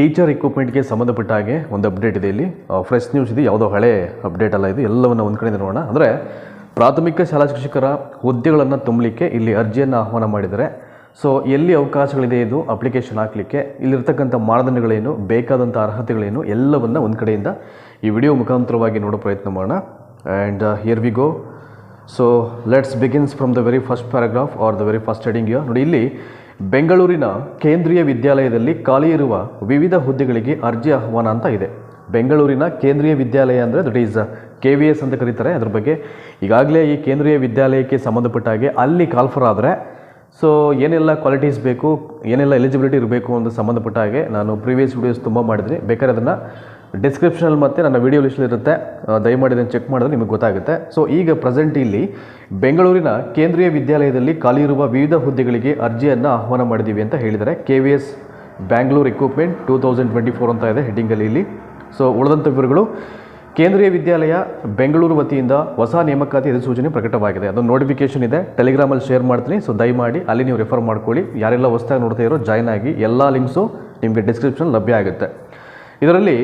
Teacher ಇಕ್ವಿಪ್ಮೆಂಟ್ಗೆ ಸಂಬಂಧಪಟ್ಟ ಹಾಗೆ ಒಂದು ಅಪ್ಡೇಟ್ ಇದೆ ಇಲ್ಲಿ. ಫ್ರೆಶ್ ನ್ಯೂಸ್ ಇದೆ, ಯಾವುದೋ ಹಳೆ ಅಪ್ಡೇಟ್ ಅಲ್ಲ ಇದು. ಎಲ್ಲವನ್ನು ಒಂದು ಕಡೆ ನೋಡೋಣ. ಅಂದರೆ ಪ್ರಾಥಮಿಕ ಶಾಲಾ ಶಿಕ್ಷಕರ ಹುದ್ದೆಗಳನ್ನು ತುಂಬಲಿಕ್ಕೆ ಇಲ್ಲಿ ಅರ್ಜಿಯನ್ನು ಆಹ್ವಾನ ಮಾಡಿದ್ದಾರೆ. ಸೊ ಎಲ್ಲಿ ಅವಕಾಶಗಳಿದೆ ಇದು? ಅಪ್ಲಿಕೇಶನ್ ಹಾಕಲಿಕ್ಕೆ. ಇಲ್ಲಿರ್ತಕ್ಕಂಥ ಮಾನದಂಡಗಳೇನು? ಬೇಕಾದಂಥ ಅರ್ಹತೆಗಳೇನು? ಎಲ್ಲವನ್ನು ಒಂದು ಕಡೆಯಿಂದ ಈ ವಿಡಿಯೋ ಮುಖಾಂತರವಾಗಿ ನೋಡೋ ಪ್ರಯತ್ನ ಮಾಡೋಣ. And here we go so let's begins from the very first paragraph or the very first heading ಯೋ ನೋಡಿ, ಇಲ್ಲಿ ಬೆಂಗಳೂರಿನ ಕೇಂದ್ರೀಯ ವಿದ್ಯಾಲಯದಲ್ಲಿ ಖಾಲಿ ಇರುವ ವಿವಿಧ ಹುದ್ದೆಗಳಿಗೆ ಅರ್ಜಿ ಆಹ್ವಾನ ಅಂತ ಇದೆ. ಬೆಂಗಳೂರಿನ ಕೇಂದ್ರೀಯ ವಿದ್ಯಾಲಯ ಅಂದರೆ that is K V S ಅಂತ ಕರೀತಾರೆ. ಅದ್ರ ಬಗ್ಗೆ ಈಗಾಗಲೇ ಈ ಕೇಂದ್ರೀಯ ವಿದ್ಯಾಲಯಕ್ಕೆ ಸಂಬಂಧಪಟ್ಟ ಹಾಗೆ ಅಲ್ಲಿ ಕಾಲ್ಫರ್ ಆದರೆ ಸೊ ಏನೆಲ್ಲ ಕ್ವಾಲಿಟೀಸ್ ಬೇಕು, ಏನೆಲ್ಲ ಎಲಿಜಿಬಿಲಿಟಿ ಇರಬೇಕು ಅಂತ ಸಂಬಂಧಪಟ್ಟ ಹಾಗೆ ನಾನು ಪ್ರೀವಿಯಸ್ ವೀಡಿಯೋಸ್ ತುಂಬ ಮಾಡಿದ್ರಿ ಬೇಕಾದ್ರೆ ಅದನ್ನು ಡಿಸ್ಕ್ರಿಪ್ಷನಲ್ಲಿ ಮತ್ತು ನನ್ನ ವೀಡಿಯೋ ಲಿಸ್ಟಲ್ಲಿರುತ್ತೆ ದಯಮಾಡಿ ಇದನ್ನು ಚೆಕ್ ಮಾಡಿದ್ರೆ ನಿಮಗೆ ಗೊತ್ತಾಗುತ್ತೆ. ಸೊ ಈಗ ಪ್ರೆಸೆಂಟ್ ಇಲ್ಲಿ ಬೆಂಗಳೂರಿನ ಕೇಂದ್ರೀಯ ವಿದ್ಯಾಲಯದಲ್ಲಿ ಖಾಲಿ ಇರುವ ವಿವಿಧ ಹುದ್ದೆಗಳಿಗೆ ಅರ್ಜಿಯನ್ನು ಆಹ್ವಾನ ಮಾಡಿದ್ದೀವಿ ಅಂತ ಹೇಳಿದರೆ K V S Bangalore equipment two thousand twenty four ಅಂತ ಇದೆ ಹೆಡ್ಡಿಂಗಲ್ಲಿ ಇಲ್ಲಿ. ಸೊ ಉಳಿದಂಥ ವಿವರಗಳು. ಕೇಂದ್ರೀಯ ವಿದ್ಯಾಲಯ ಬೆಂಗಳೂರು ವತಿಯಿಂದ ಹೊಸ ನೇಮಕಾತಿ ಅಧಿಸೂಚನೆ ಪ್ರಕಟವಾಗಿದೆ. ಅದೊಂದು ನೋಟಿಫಿಕೇಷನ್ ಇದೆ. ಟೆಲಿಗ್ರಾಮಲ್ಲಿ ಶೇರ್ ಮಾಡ್ತೀನಿ. ಸೊ ದಯಮಾಡಿ ಅಲ್ಲಿ ನೀವು ರೆಫರ್ ಮಾಡ್ಕೊಳ್ಳಿ. ಯಾರೆಲ್ಲ ಹೊಸದಾಗಿ ನೋಡ್ತಾ ಇರೋ ಜಾಯ್ನ್ ಆಗಿ ಎಲ್ಲ ಲಿಂಕ್ಸು ನಿಮಗೆ ಡಿಸ್ಕ್ರಿಪ್ಷನ್ ಲಭ್ಯ ಆಗುತ್ತೆ. ಇದರಲ್ಲಿ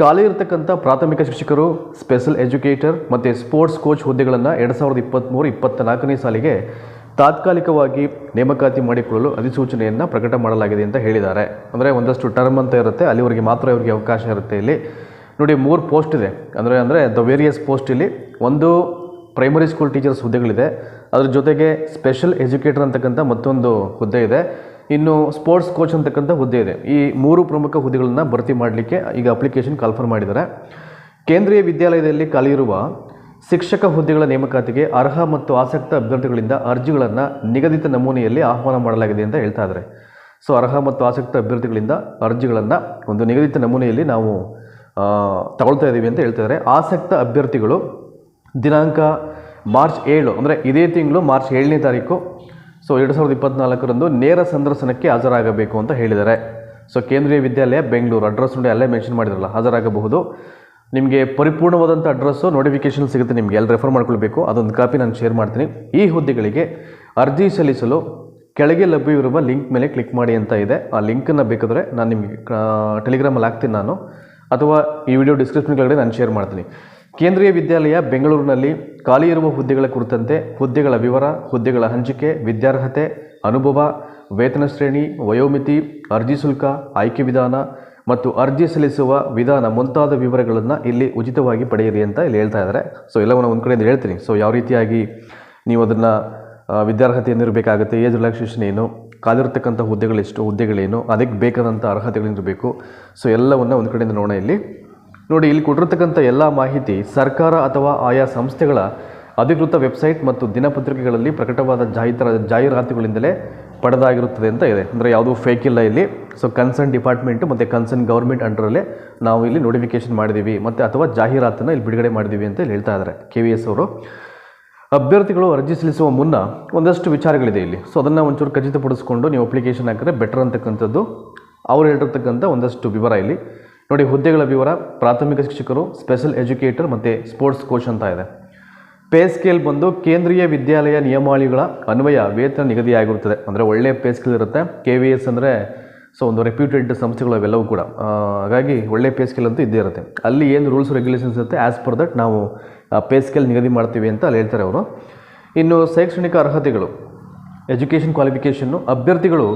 ಖಾಲಿ ಇರತಕ್ಕಂಥ ಪ್ರಾಥಮಿಕ ಶಿಕ್ಷಕರು ಸ್ಪೆಷಲ್ ಎಜುಕೇಟರ್ ಮತ್ತು ಸ್ಪೋರ್ಟ್ಸ್ ಕೋಚ್ ಹುದ್ದೆಗಳನ್ನು ಎರಡು ಸಾವಿರದ ಇಪ್ಪತ್ತ್ಮೂರು ಇಪ್ಪತ್ತ ನಾಲ್ಕನೇ ಸಾಲಿಗೆ ತಾತ್ಕಾಲಿಕವಾಗಿ ನೇಮಕಾತಿ ಮಾಡಿಕೊಳ್ಳಲು ಅಧಿಸೂಚನೆಯನ್ನು ಪ್ರಕಟ ಮಾಡಲಾಗಿದೆ ಅಂತ ಹೇಳಿದ್ದಾರೆ. ಅಂದರೆ ಒಂದಷ್ಟು ಟರ್ಮ್ ಅಂತ ಇರುತ್ತೆ, ಅಲ್ಲಿವರೆಗೆ ಮಾತ್ರ ಇವರಿಗೆ ಅವಕಾಶ ಇರುತ್ತೆ ಇಲ್ಲಿ. ನೋಡಿ, ಮೂರು ಪೋಸ್ಟ್ ಇದೆ. ಅಂದರೆ ಅಂದರೆ ದ ವೇರಿಯಸ್ ಪೋಸ್ಟ್ ಇಲ್ಲಿ. ಒಂದು ಪ್ರೈಮರಿ ಸ್ಕೂಲ್ ಟೀಚರ್ಸ್ ಹುದ್ದೆಗಳಿದೆ. ಅದ್ರ ಜೊತೆಗೆ ಸ್ಪೆಷಲ್ ಎಜುಕೇಟರ್ ಅಂತಕ್ಕಂಥ ಮತ್ತೊಂದು ಹುದ್ದೆ ಇದೆ. ಇನ್ನು ಸ್ಪೋರ್ಟ್ಸ್ ಕೋಚ್ ಅಂತಕ್ಕಂಥ ಹುದ್ದೆ ಇದೆ. ಈ ಮೂರು ಪ್ರಮುಖ ಹುದ್ದೆಗಳನ್ನು ಭರ್ತಿ ಮಾಡಲಿಕ್ಕೆ ಈಗ ಅಪ್ಲಿಕೇಶನ್ ಕಾಲ್ಫರ್ ಮಾಡಿದ್ದಾರೆ. ಕೇಂದ್ರೀಯ ವಿದ್ಯಾಲಯದಲ್ಲಿ ಖಾಲಿ ಇರುವ ಶಿಕ್ಷಕ ಹುದ್ದೆಗಳ ನೇಮಕಾತಿಗೆ ಅರ್ಹ ಮತ್ತು ಆಸಕ್ತ ಅಭ್ಯರ್ಥಿಗಳಿಂದ ಅರ್ಜಿಗಳನ್ನು ನಿಗದಿತ ನಮೂನೆಯಲ್ಲಿ ಆಹ್ವಾನ ಮಾಡಲಾಗಿದೆ ಅಂತ ಹೇಳ್ತಾ ಇದ್ದಾರೆ. ಸೊ ಅರ್ಹ ಮತ್ತು ಆಸಕ್ತ ಅಭ್ಯರ್ಥಿಗಳಿಂದ ಅರ್ಜಿಗಳನ್ನು ಒಂದು ನಿಗದಿತ ನಮೂನೆಯಲ್ಲಿ ನಾವು ತಗೊಳ್ತಾ ಇದ್ದೀವಿ ಅಂತ ಹೇಳ್ತಾ ಇದ್ದಾರೆ. ಆಸಕ್ತ ಅಭ್ಯರ್ಥಿಗಳು ದಿನಾಂಕ ಮಾರ್ಚ್ ಏಳು, ಅಂದರೆ ಇದೇ ತಿಂಗಳು ಮಾರ್ಚ್ ಏಳನೇ ತಾರೀಕು ಸೊ ಎರಡು ಸಾವಿರದ ಇಪ್ಪತ್ನಾಲ್ಕರಂದು ನೇರ ಸಂದರ್ಶನಕ್ಕೆ ಹಾಜರಾಗಬೇಕು ಅಂತ ಹೇಳಿದ್ದಾರೆ. ಸೊ ಕೇಂದ್ರೀಯ ವಿದ್ಯಾಲಯ ಬೆಂಗಳೂರು ಅಡ್ರೆಸ್ ನೋಡಿ ಅಲ್ಲೇ ಮೆನ್ಷನ್ ಮಾಡಿದ್ರಲ್ಲ, ಹಾಜರಾಗಬಹುದು. ನಿಮಗೆ ಪರಿಪೂರ್ಣವಾದಂಥ ಅಡ್ರೆಸ್ಸು ನೋಟಿಫಿಕೇಷನ್ ಸಿಗುತ್ತೆ ನಿಮಗೆ ಎಲ್ಲಿ ರೆಫರ್ ಮಾಡ್ಕೊಳ್ಬೇಕು. ಅದೊಂದು ಕಾಪಿ ನಾನು ಶೇರ್ ಮಾಡ್ತೀನಿ. ಈ ಹುದ್ದೆಗಳಿಗೆ ಅರ್ಜಿ ಸಲ್ಲಿಸಲು ಕೆಳಗೆ ಲಭ್ಯವಿರುವ ಲಿಂಕ್ ಮೇಲೆ ಕ್ಲಿಕ್ ಮಾಡಿ ಅಂತ ಇದೆ. ಆ ಲಿಂಕನ್ನು ಬೇಕಾದರೆ ನಾನು ನಿಮಗೆ ಟೆಲಿಗ್ರಾಮಲ್ಲಿ ಹಾಕ್ತೀನಿ ನಾನು. ಅಥವಾ ಈ ವಿಡಿಯೋ ಡಿಸ್ಕ್ರಿಪ್ಷನ್ ಕೆಳಗಡೆ ನಾನು ಶೇರ್ ಮಾಡ್ತೀನಿ. ಕೇಂದ್ರೀಯ ವಿದ್ಯಾಲಯ ಬೆಂಗಳೂರಿನಲ್ಲಿ ಖಾಲಿ ಇರುವ ಹುದ್ದೆಗಳ ಕುರಿತಂತೆ ಹುದ್ದೆಗಳ ವಿವರ, ಹುದ್ದೆಗಳ ಹಂಚಿಕೆ, ವಿದ್ಯಾರ್ಹತೆ, ಅನುಭವ, ವೇತನ ಶ್ರೇಣಿ, ವಯೋಮಿತಿ, ಅರ್ಜಿ ಶುಲ್ಕ, ಆಯ್ಕೆ ವಿಧಾನ ಮತ್ತು ಅರ್ಜಿ ಸಲ್ಲಿಸುವ ವಿಧಾನ ಮುಂತಾದ ವಿವರಗಳನ್ನು ಇಲ್ಲಿ ಉಚಿತವಾಗಿ ಪಡೆಯಿರಿ ಅಂತ ಇಲ್ಲಿ ಹೇಳ್ತಾ ಇದ್ದಾರೆ ಸೊ ಎಲ್ಲವನ್ನು ಒಂದು ಕಡೆಯಿಂದ ಹೇಳ್ತೀನಿ. ಸೊ ಯಾವ ರೀತಿಯಾಗಿ ನೀವು ಅದನ್ನು ವಿದ್ಯಾರ್ಹತೆಯನ್ನು ಇರಬೇಕಾಗುತ್ತೆ ಏಜ್ ರಿಲ್ಯಾಕ್ಸೇಷನ್ ಏನು, ಕಾದಿರ್ತಕ್ಕಂಥ ಹುದ್ದೆಗಳೆಷ್ಟು ಹುದ್ದೆಗಳೇನು, ಅದಕ್ಕೆ ಬೇಕಾದಂಥ ಅರ್ಹತೆಗಳಿರಬೇಕು ಸೊ ಎಲ್ಲವನ್ನು ಒಂದು ಕಡೆಯಿಂದ ನೋಡೋಣ ಇಲ್ಲಿ. ನೋಡಿ, ಇಲ್ಲಿ ಕೊಟ್ಟಿರ್ತಕ್ಕಂಥ ಎಲ್ಲ ಮಾಹಿತಿ ಸರ್ಕಾರ ಅಥವಾ ಆಯಾ ಸಂಸ್ಥೆಗಳ ಅಧಿಕೃತ ವೆಬ್ಸೈಟ್ ಮತ್ತು ದಿನಪತ್ರಿಕೆಗಳಲ್ಲಿ ಪ್ರಕಟವಾದ ಜಾಹೀತರ ಜಾಹೀರಾತುಗಳಿಂದಲೇ ಪಡೆದಾಗಿರುತ್ತದೆ ಅಂತ ಇದೆ. ಅಂದರೆ ಯಾವುದೂ ಫೇಕ್ ಇಲ್ಲ ಇಲ್ಲಿ. ಸೊ ಕನ್ಸರ್ನ್ ಡಿಪಾರ್ಟ್ಮೆಂಟ್ ಮತ್ತು ಕನ್ಸರ್ನ್ ಗೌರ್ಮೆಂಟ್ ಅಂಡರಲ್ಲೇ ನಾವು ಇಲ್ಲಿ ನೋಟಿಫಿಕೇಶನ್ ಮಾಡಿದ್ದೀವಿ ಮತ್ತು ಅಥವಾ ಜಾಹೀರಾತನ್ನು ಇಲ್ಲಿ ಬಿಡುಗಡೆ ಮಾಡಿದ್ದೀವಿ ಅಂತ ಇಲ್ಲಿ ಹೇಳ್ತಾ ಇದ್ದಾರೆ ಕೆ ವಿ ಎಸ್ ಅವರು. ಅಭ್ಯರ್ಥಿಗಳು ಅರ್ಜಿ ಸಲ್ಲಿಸುವ ಮುನ್ನ ಒಂದಷ್ಟು ವಿಚಾರಗಳಿದೆ ಇಲ್ಲಿ. ಸೊ ಅದನ್ನು ಒಂಚೂರು ಖಚಿತಪಡಿಸ್ಕೊಂಡು ನೀವು ಅಪ್ಲಿಕೇಶನ್ ಹಾಕಿದ್ರೆ ಬೆಟರ್ ಅಂತಕ್ಕಂಥದ್ದು. ಅವ್ರು ಹೇಳಿರ್ತಕ್ಕಂಥ ಒಂದಷ್ಟು ವಿವರ ಇಲ್ಲಿ. ನೋಡಿ, ಹುದ್ದೆಗಳ ವಿವರ, ಪ್ರಾಥಮಿಕ ಶಿಕ್ಷಕರು ಸ್ಪೆಷಲ್ ಎಜುಕೇಟರ್ ಮತ್ತು ಸ್ಪೋರ್ಟ್ಸ್ ಕೋಚ್ ಅಂತ ಇದೆ. ಪೇ ಸ್ಕೇಲ್ ಬಂದು ಕೇಂದ್ರೀಯ ವಿದ್ಯಾಲಯ ನಿಯಮಾವಳಿಗಳ ಅನ್ವಯ ವೇತನ ನಿಗದಿಯಾಗಿರುತ್ತದೆ. ಅಂದರೆ ಒಳ್ಳೆಯ ಪೇ ಸ್ಕೇಲ್ ಇರುತ್ತೆ. ಕೆ ವಿ ಎಸ್ ಅಂದರೆ ಸೊ ಒಂದು ರೆಪ್ಯೂಟೆಡ್ ಸಂಸ್ಥೆಗಳು ಅವೆಲ್ಲವೂ ಕೂಡ. ಹಾಗಾಗಿ ಒಳ್ಳೆ ಪೇ ಸ್ಕೇಲ್ ಅಂತೂ ಇದ್ದೇ ಇರುತ್ತೆ. ಅಲ್ಲಿ ಏನು ರೂಲ್ಸ್ ರೆಗ್ಯುಲೇಷನ್ಸ್ ಇರುತ್ತೆ ಆ್ಯಸ್ ಪರ್ ದಟ್ ನಾವು ಪೇ ಸ್ಕೇಲ್ ನಿಗದಿ ಮಾಡ್ತೀವಿ ಅಂತ ಅಲ್ಲಿ ಹೇಳ್ತಾರೆ ಅವರು. ಇನ್ನು ಶೈಕ್ಷಣಿಕ ಅರ್ಹತೆಗಳು ಎಜುಕೇಷನ್ ಕ್ವಾಲಿಫಿಕೇಷನ್ನು ಅಭ್ಯರ್ಥಿಗಳು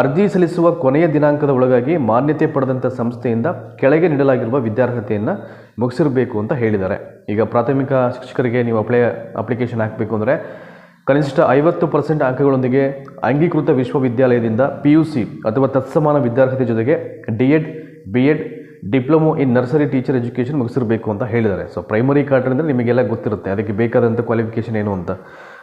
ಅರ್ಜಿ ಸಲ್ಲಿಸುವ ಕೊನೆಯ ದಿನಾಂಕದ ಒಳಗಾಗಿ ಮಾನ್ಯತೆ ಪಡೆದಂಥ ಸಂಸ್ಥೆಯಿಂದ ಕೆಳಗೆ ನೀಡಲಾಗಿರುವ ವಿದ್ಯಾರ್ಹತೆಯನ್ನು ಮುಗಿಸಿರಬೇಕು ಅಂತ ಹೇಳಿದ್ದಾರೆ. ಈಗ ಪ್ರಾಥಮಿಕ ಶಿಕ್ಷಕರಿಗೆ ನೀವು ಅಪ್ಲೈ ಅಪ್ಲಿಕೇಶನ್ ಹಾಕಬೇಕು ಅಂದರೆ ಕನಿಷ್ಠ ಐವತ್ತು ಪರ್ಸೆಂಟ್ ಅಂಕಗಳೊಂದಿಗೆ ಅಂಗೀಕೃತ ವಿಶ್ವವಿದ್ಯಾಲಯದಿಂದ ಪಿ ಯು ಸಿ ಅಥವಾ ತತ್ಸಮಾನ ವಿದ್ಯಾರ್ಹತೆ ಜೊತೆಗೆ D Ed B Ed diploma in nursery teacher education ಮುಗಿಸಿರಬೇಕು ಅಂತ ಹೇಳಿದ್ದಾರೆ. ಸೊ ಪ್ರೈಮರಿ ಕಾರ್ಡ್ ಅಂದರೆ ನಿಮಗೆಲ್ಲ ಗೊತ್ತಿರುತ್ತೆ. ಅದಕ್ಕೆ ಬೇಕಾದಂಥ ಕ್ವಾಲಿಫಿಕೇಷನ್ ಏನು ಅಂತ.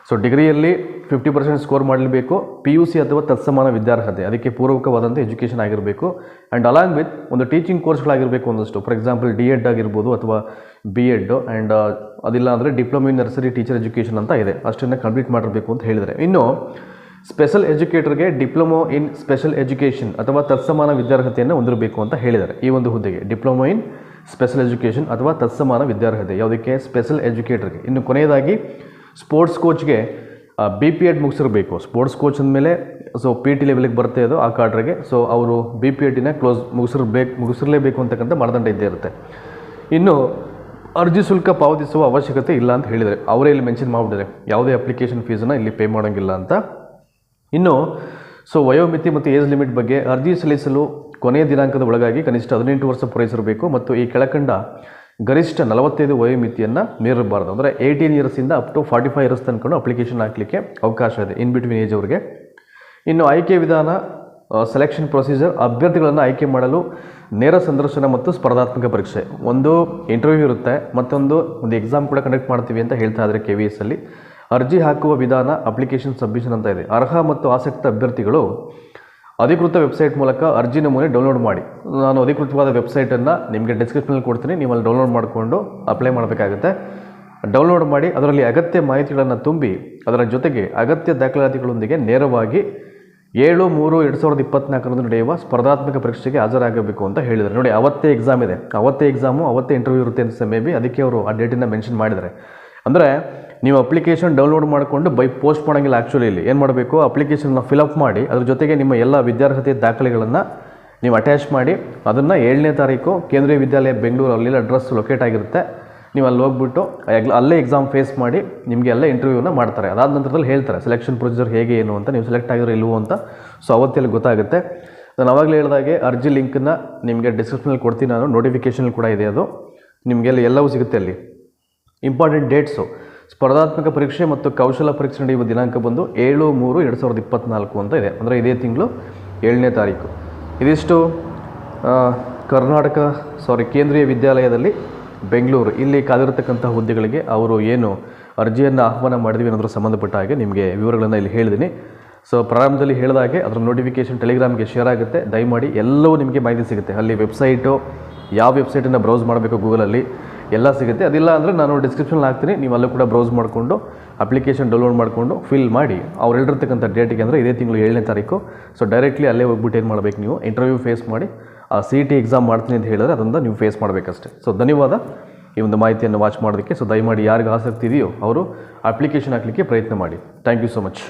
ಸೊ ಡಿಗ್ರಿಯಲ್ಲಿ ಫಿಫ್ಟಿ ಪರ್ಸೆಂಟ್ ಸ್ಕೋರ್ ಮಾಡಲೇಬೇಕು ಪಿ ಯು ಸಿ ಅಥವಾ ತತ್ಸಮಾನ ವಿದ್ಯಾರ್ಹತೆ, ಅದಕ್ಕೆ ಪೂರ್ವಕವಾದಂಥ ಎಜುಕೇಷನ್ ಆಗಿರಬೇಕು. ಆ್ಯಂಡ್ ಅಲಾಂಗ್ ವಿತ್ ಒಂದು ಟೀಚಿಂಗ್ ಕೋರ್ಸ್ಗಳಾಗಿರಬೇಕು ಒಂದಷ್ಟು. ಫಾರ್ ಎಕ್ಸಾಂಪಲ್ ಡಿ ಎಡ್ ಆಗಿರ್ಬೋದು ಅಥವಾ ಬಿ ಎಡ್ ಆ್ಯಂಡ್ ಅದಿಲ್ಲ ಅಂದರೆ diploma in nursery teacher education ಅಂತ ಇದೆ. ಅಷ್ಟನ್ನು ಕಂಪ್ಲೀಟ್ ಮಾಡಿರಬೇಕು ಅಂತ ಹೇಳಿದರೆ. ಇನ್ನು ಸ್ಪೆಷಲ್ ಎಜುಕೇಟರ್ಗೆ ಡಿಪ್ಲೊಮೊ ಇನ್ ಸ್ಪೆಷಲ್ ಎಜುಕೇಷನ್ ಅಥವಾ ತತ್ಸಮಾನ ವಿದ್ಯಾರ್ಹತೆಯನ್ನು ಹೊಂದಿರಬೇಕು ಅಂತ ಹೇಳಿದ್ದಾರೆ. ಈ ಒಂದು ಹುದ್ದೆಗೆ ಡಿಪ್ಲೊಮೊ ಇನ್ ಸ್ಪೆಷಲ್ ಎಜುಕೇಷನ್ ಅಥವಾ ತತ್ಸಮಾನ ವಿದ್ಯಾರ್ಹತೆ, ಯಾವುದಕ್ಕೆ? ಸ್ಪೆಷಲ್ ಎಜುಕೇಟರ್ಗೆ ಇನ್ನು ಕೊನೆಯದಾಗಿ ಸ್ಪೋರ್ಟ್ಸ್ ಕೋಚ್ಗೆ ಬಿ ಪಿ ಎಡ್ ಮುಗಿಸಿರಬೇಕು. ಸ್ಪೋರ್ಟ್ಸ್ ಕೋಚ್ ಅಂದಮೇಲೆ ಸೊ ಪಿ ಟಿ ಲೆವೆಲಿಗೆ ಬರ್ತಾ ಇದೋ ಆ ಕಾರ್ಡ್ರಿಗೆ ಸೊ ಅವರು ಬಿ ಪಿ ಎಡ್ಡಿನ ಕ್ಲೋಸ್ ಮುಗಿಸಿರ್ಬೇಕು, ಮುಗಿಸಿರಲೇಬೇಕು ಅಂತಕ್ಕಂಥ ಮಾನದಂಡ ಇದ್ದೇ ಇರುತ್ತೆ. ಇನ್ನು, ಅರ್ಜಿ ಶುಲ್ಕ ಪಾವತಿಸುವ ಅವಶ್ಯಕತೆ ಇಲ್ಲ ಅಂತ ಹೇಳಿದರೆ ಅವರೇ ಇಲ್ಲಿ ಮೆನ್ಷನ್ ಮಾಡಿಬಿಟ್ಟಿದ್ದಾರೆ. ಯಾವುದೇ ಅಪ್ಲಿಕೇಶನ್ ಫೀಸನ್ನು ಇಲ್ಲಿ ಪೇ ಮಾಡೋಂಗಿಲ್ಲ ಅಂತ. ಇನ್ನು ಸೊ ವಯೋಮಿತಿ ಮತ್ತು ಏಜ್ ಲಿಮಿಟ್ ಬಗ್ಗೆ ಅರ್ಜಿ ಸಲ್ಲಿಸಲು ಕೊನೆಯ ದಿನಾಂಕದ ಒಳಗಾಗಿ ಕನಿಷ್ಠ ಹದಿನೆಂಟು ವರ್ಷ ಪೂರೈಸಿರಬೇಕು. ಮತ್ತು ಈ ಕೆಳಕಂಡ ಗರಿಷ್ಠ ನಲವತ್ತೈದು ವಯೋಮಿತಿಯನ್ನು ಮೀರಬಾರ್ದು. ಅಂದರೆ eighteen ಇಯರ್ಸಿಂದ up to forty five years ತನಕ ಅಪ್ಲಿಕೇಶನ್ ಹಾಕಲಿಕ್ಕೆ ಅವಕಾಶ ಇದೆ ಇನ್ ಬಿಟ್ವೀನ್ ಏಜ್ ಅವರಿಗೆ. ಇನ್ನು ಆಯ್ಕೆ ವಿಧಾನ ಸೆಲೆಕ್ಷನ್ ಪ್ರೊಸೀಜರ್ ಅಭ್ಯರ್ಥಿಗಳನ್ನು ಆಯ್ಕೆ ಮಾಡಲು ನೇರ ಸಂದರ್ಶನ ಮತ್ತು ಸ್ಪರ್ಧಾತ್ಮಕ ಪರೀಕ್ಷೆ. ಒಂದು ಇಂಟರ್ವ್ಯೂ ಇರುತ್ತೆ, ಮತ್ತೊಂದು ಒಂದು ಎಕ್ಸಾಮ್ ಕೂಡ ಕಂಡಕ್ಟ್ ಮಾಡ್ತೀವಿ ಅಂತ ಹೇಳ್ತಾ ಇದ್ದಾರೆ ಕೆ ವಿ ಎಸ್ ಅಲ್ಲಿ. ಅರ್ಜಿ ಹಾಕುವ ವಿಧಾನ ಅಪ್ಲಿಕೇಶನ್ ಸಬ್ಮಿಷನ್ ಅಂತ ಇದೆ. ಅರ್ಹ ಮತ್ತು ಆಸಕ್ತ ಅಭ್ಯರ್ಥಿಗಳು ಅಧಿಕೃತ ವೆಬ್ಸೈಟ್ ಮೂಲಕ ಅರ್ಜಿ ನಮೂನೆ ಡೌನ್ಲೋಡ್ ಮಾಡಿ. ನಾನು ಅಧಿಕೃತವಾದ ವೆಬ್ಸೈಟನ್ನು ನಿಮಗೆ ಡಿಸ್ಕ್ರಿಪ್ಷನಲ್ಲಿ ಕೊಡ್ತೀನಿ. ನೀವು ಅಲ್ಲಿ ಡೌನ್ಲೋಡ್ ಮಾಡಿಕೊಂಡು ಅಪ್ಲೈ ಮಾಡಬೇಕಾಗುತ್ತೆ. ಡೌನ್ಲೋಡ್ ಮಾಡಿ ಅದರಲ್ಲಿ ಅಗತ್ಯ ಮಾಹಿತಿಗಳನ್ನು ತುಂಬಿ ಅದರ ಜೊತೆಗೆ ಅಗತ್ಯ ದಾಖಲಾತಿಗಳೊಂದಿಗೆ ನೇರವಾಗಿ ಏಳು ಮೂರು ಎರಡು ಸಾವಿರದ ಇಪ್ಪತ್ನಾಲ್ಕರಂದು ನಡೆಯುವ ಸ್ಪರ್ಧಾತ್ಮಕ ಪರೀಕ್ಷೆಗೆ ಹಾಜರಾಗಬೇಕು ಅಂತ ಹೇಳಿದ್ದಾರೆ. ನೋಡಿ, ಅವತ್ತೇ ಎಕ್ಸಾಮ್ ಇದೆ. ಅವತ್ತೇ ಎಕ್ಸಾಮು ಅವತ್ತೇ ಇಂಟರ್ವ್ಯೂ ಇರುತ್ತೆ ಅಂತ ಮೇ ಬಿ ಅದಕ್ಕೆ ಅವರು ಆ ಡೇಟನ್ನು ಮೆನ್ಷನ್ ಮಾಡಿದ್ದಾರೆ. ಅಂದರೆ ನೀವು ಅಪ್ಲಿಕೇಶನ್ ಡೌನ್ಲೋಡ್ ಮಾಡಿಕೊಂಡು ಬೈ ಪೋಸ್ಟ್ ಮಾಡೋಂಗಿಲ್ಲ ಆ್ಯಕ್ಚುಲಿ ಇಲ್ಲಿ. ಏನು ಮಾಡಬೇಕು? ಅಪ್ಲಿಕೇಶನ್ನ ಫಿಲಪ್ ಮಾಡಿ, ಅದ್ರ ಜೊತೆಗೆ ನಿಮ್ಮ ಎಲ್ಲ ವಿದ್ಯಾರ್ಹತೆ ದಾಖಲೆಗಳನ್ನು ನೀವು ಅಟ್ಯಾಚ್ ಮಾಡಿ, ಅದನ್ನು ಏಳನೇ ತಾರೀಕು ಕೇಂದ್ರೀಯ ವಿದ್ಯಾಲಯ ಬೆಂಗಳೂರು ಅಲ್ಲಿ ಅಡ್ರೆಸ್ ಲೊಕೇಟ್ ಆಗಿರುತ್ತೆ. ನೀವು ಅಲ್ಲಿ ಹೋಗ್ಬಿಟ್ಟು ಅಲ್ಲೇ ಎಕ್ಸಾಮ್ ಫೇಸ್ ಮಾಡಿ, ನಿಮಗೆ ಎಲ್ಲ ಇಂಟರ್ವ್ಯೂನ ಮಾಡ್ತಾರೆ. ಅದಾದ ನಂತರದಲ್ಲಿ ಹೇಳ್ತಾರೆ ಸೆಲೆಕ್ಷನ್ ಪ್ರೊಸೀಜರ್ ಹೇಗೆ, ಏನು ಅಂತ, ನೀವು ಸೆಲೆಕ್ಟ್ ಆಗಿರೋ ಇಲ್ವೋ ಅಂತ. ಸೊ ಅವತ್ತೆಲ್ಲ ಗೊತ್ತಾಗುತ್ತೆ. ನಾನು ಅವಾಗಲೇ ಹೇಳಿದಾಗೆ ಅರ್ಜಿ ಲಿಂಕನ್ನು ನಿಮಗೆ ಡಿಸ್ಕ್ರಿಪ್ಷನಲ್ಲಿ ಕೊಡ್ತೀನಿ ನಾನು ನೋಟಿಫಿಕೇಷನ್ ಕೂಡ ಇದೆ ಅದು. ನಿಮಗೆಲ್ಲ ಎಲ್ಲವೂ ಸಿಗುತ್ತೆ ಅಲ್ಲಿ. ಇಂಪಾರ್ಟೆಂಟ್ ಡೇಟ್ಸು ಸ್ಪರ್ಧಾತ್ಮಕ ಪರೀಕ್ಷೆ ಮತ್ತು ಕೌಶಲ ಪರೀಕ್ಷೆ ನಡೆಯುವ ದಿನಾಂಕ ಬಂದು ಏಳು ಮೂರು ಎರಡು ಸಾವಿರದ ಇಪ್ಪತ್ತ್ನಾಲ್ಕು ಅಂತ ಇದೆ. ಅಂದರೆ ಇದೇ ತಿಂಗಳು ಏಳನೇ ತಾರೀಕು. ಇದಿಷ್ಟು ಕರ್ನಾಟಕ ಸಾರಿ ಕೇಂದ್ರೀಯ ವಿದ್ಯಾಲಯದಲ್ಲಿ ಬೆಂಗಳೂರು. ಇಲ್ಲಿ ಕಾದಿರತಕ್ಕಂಥ ಹುದ್ದೆಗಳಿಗೆ ಅವರು ಏನು ಅರ್ಜಿಯನ್ನು ಆಹ್ವಾನ ಮಾಡಿದ್ವಿ ಅನ್ನೋದ್ರ ಸಂಬಂಧಪಟ್ಟ ಹಾಗೆ ನಿಮಗೆ ವಿವರಗಳನ್ನು ಇಲ್ಲಿ ಹೇಳಿದ್ದೀನಿ ಸೊ ಪ್ರಾರಂಭದಲ್ಲಿ ಹೇಳಿದಾಗೆ ಅದರ ನೋಟಿಫಿಕೇಷನ್ ಟೆಲಿಗ್ರಾಮ್ಗೆ ಶೇರ್ ಆಗುತ್ತೆ. ದಯಮಾಡಿ ಎಲ್ಲವೂ ನಿಮಗೆ ಮಾಹಿತಿ ಸಿಗುತ್ತೆ. ಅಲ್ಲಿ ವೆಬ್ಸೈಟು ಯಾವ ವೆಬ್ಸೈಟನ್ನು ಬ್ರೌಸ್ ಮಾಡಬೇಕು ಗೂಗಲಲ್ಲಿ ಎಲ್ಲ ಸಿಗುತ್ತೆ. ಅದಿಲ್ಲ ಅಂದರೆ ನಾನು ಡಿಸ್ಕ್ರಿಪ್ಷನ್ ಹಾಕ್ತೀನಿ. ನೀವು ಅಲ್ಲೂ ಕೂಡ ಬ್ರೌಸ್ ಮಾಡಿಕೊಂಡು ಅಪ್ಲಿಕೇಶನ್ ಡೌನ್ಲೋಡ್ ಮಾಡಿಕೊಂಡು ಫಿಲ್ ಮಾಡಿ. ಅವ್ರು ಹೇಳಿರ್ತಕ್ಕಂಥ ಡೇಟಿಗೆ ಅಂದರೆ ಇದೇ ತಿಂಗಳು ಏಳನೇ ತಾರೀಕು. ಸೊ ಡೈರೆಕ್ಟ್ಲಿ ಅಲ್ಲೇ ಹೋಗ್ಬಿಟ್ಟು ಏನು ಮಾಡಬೇಕು ನೀವು? ಇಂಟರ್ವ್ಯೂ ಫೇಸ್ ಮಾಡಿ, ಆ ಸಿ ಟಿ ಎಕ್ಸಾಮ್ ಮಾಡ್ತೀನಿ ಅಂತ ಹೇಳಿದ್ರೆ ಅದನ್ನು ನೀವು ಫೇಸ್ ಮಾಡಬೇಕಷ್ಟೇ. ಸೊ ಧನ್ಯವಾದ. ಈ ಒಂದು ಮಾಹಿತಿಯನ್ನು ವಾಚ್ ಮಾಡೋದಕ್ಕೆ. ಸೊ ದಯಮಾಡಿ ಯಾರಿಗೆ ಆಸಕ್ತಿ ಇದೆಯೋ ಅವರು ಅಪ್ಲಿಕೇಶನ್ ಹಾಕಲಿಕ್ಕೆ ಪ್ರಯತ್ನ ಮಾಡಿ. Thank you so much